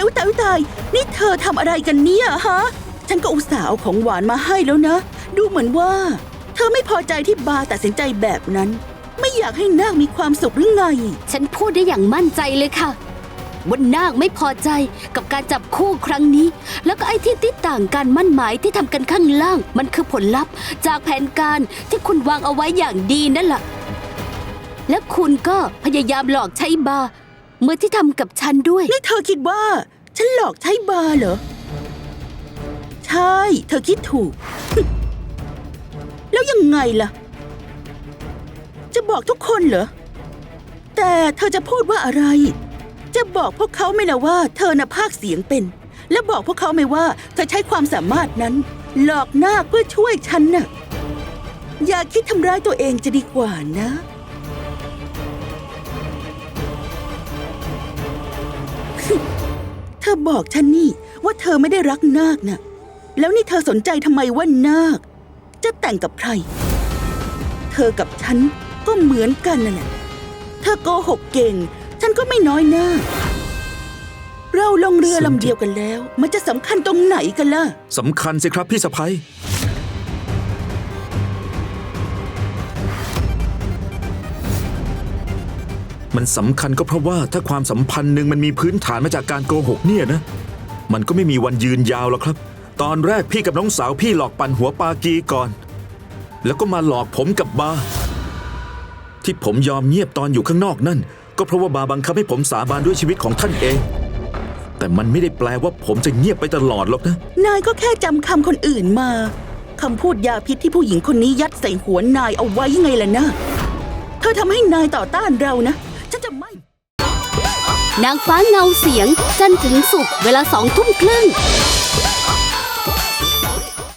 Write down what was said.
ายอุ้ยตายอุ้ยตาย นี่เธอทำอะไรกันเนี่ยฮะ ฉันก็อุตส่าห์เอาของหวานมาให้แล้วนะ ดูเหมือนว่า เธอไม่พอใจที่บาตัดสินใจแบบนั้น ไม่อยากให้นาคมีความสุขหรือไง ฉันพูดได้อย่างมั่นใจเลยค่ะว่านาคไม่พอใจกับการจับคู่ครั้งนี้ แล้วก็ไอ้ที่ติดต่างกันมั่นหมายที่ทำกันข้างล่าง มันคือผลลัพธ์จากแผนการที่คุณวางเอาไว้อย่างดีนั่นแหละและคุณก็พยายามหลอกใช้บา มื่อที่ทำกับฉันด้วย นี่เธอคิดว่า ฉันหลอกใช้บาร์เหรอ ใช่ เธอคิดถูก แล้วยังไงล่ะ จะบอกทุกคนเหรอ แต่เธอจะพูดว่าอะไร จะบอกพวกเขาไหม่ะว่า เธอน่ะพากเสียงเป็น และบอกพวกเขาไหมว่า เธอใช้ความสามารถนั้น หลอกหน้าเพื่อช่วยฉันน่ะ อย่าคิดทำร้ายตัวเองจะดีกว่านะ เธอบอกฉันนี่ว่าเธอไม่ได้รักนาคน่ะ แล้วนี่เธอสนใจทำไมว่านาค จะแต่งกับใคร เธอกับฉันก็เหมือนกันนั่นแหละ เธอโกหกเก่ง ฉันก็ไม่น้อยหน้า เราลงเรือลำเดียวกันแล้ว มันจะสำคัญตรงไหนกันล่ะ สำคัญสิครับพี่สะพ้ย มันสำคัญก็เพราะว่าถ้าความสัมพันธ์หนึ่งมันมีพื้นฐานมาจากการโกหกเนี่ยนะ มันก็ไม่มีวันยืนยาวหรอกครับ ตอนแรกพี่กับน้องสาวพี่หลอกปั่นหัวปากีก่อน แล้วก็มาหลอกผมกับบา ที่ผมยอมเงียบตอนอยู่ข้างนอกนั่น ก็เพราะว่าบาบังคับให้ผมสาบานด้วยชีวิตของท่านเอง แต่มันไม่ได้แปลว่าผมจะเงียบไปตลอดหรอกนะ นายก็แค่จำคำคนอื่นมา คำพูดยาพิษที่ผู้หญิงคนนี้ยัดใส่หัวนายเอาไว้ไงล่ะนะ เธอทำให้นายต่อต้านเรานะ นางฟ้าเงาเสียง จันทร์ถึงสุกร์เวลาสองทุ่มครึ่ง